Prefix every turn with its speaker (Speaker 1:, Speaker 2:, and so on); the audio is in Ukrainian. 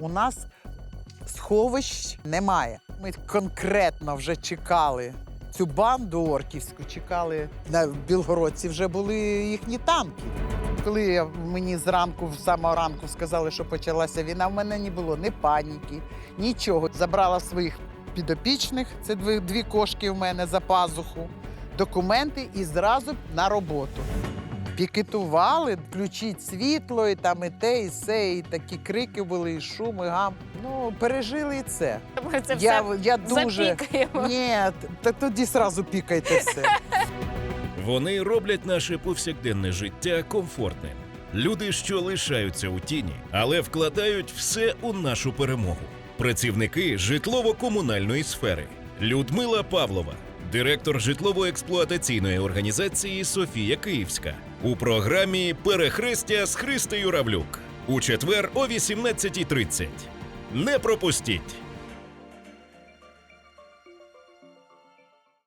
Speaker 1: У нас сховищ немає. Ми конкретно вже чекали цю банду орківську, чекали на Білгородці вже були їхні танки. Коли мені зранку, з самого ранку сказали, що почалася війна, в мене не було ні паніки, нічого. Забрала своїх підопічних, це дві, дві кошки в мене за пазуху, документи і зразу на роботу. Пікетували, включіть світло, і там і те, і все, і такі крики були, і шум, і гам. Ну, пережили і це.
Speaker 2: Ми це
Speaker 1: я,
Speaker 2: все
Speaker 1: я дуже.
Speaker 2: запікаємо.
Speaker 1: Ні, та тоді зразу пікайте все.
Speaker 3: Вони роблять наше повсякденне життя комфортним. Люди, що лишаються у тіні, але вкладають все у нашу перемогу. Працівники житлово-комунальної сфери Людмила Павлова, директор житлово-експлуатаційної організації Софія Київська у програмі Перехрестя з Христею Равлюк у четвер о 18.30. Не пропустіть!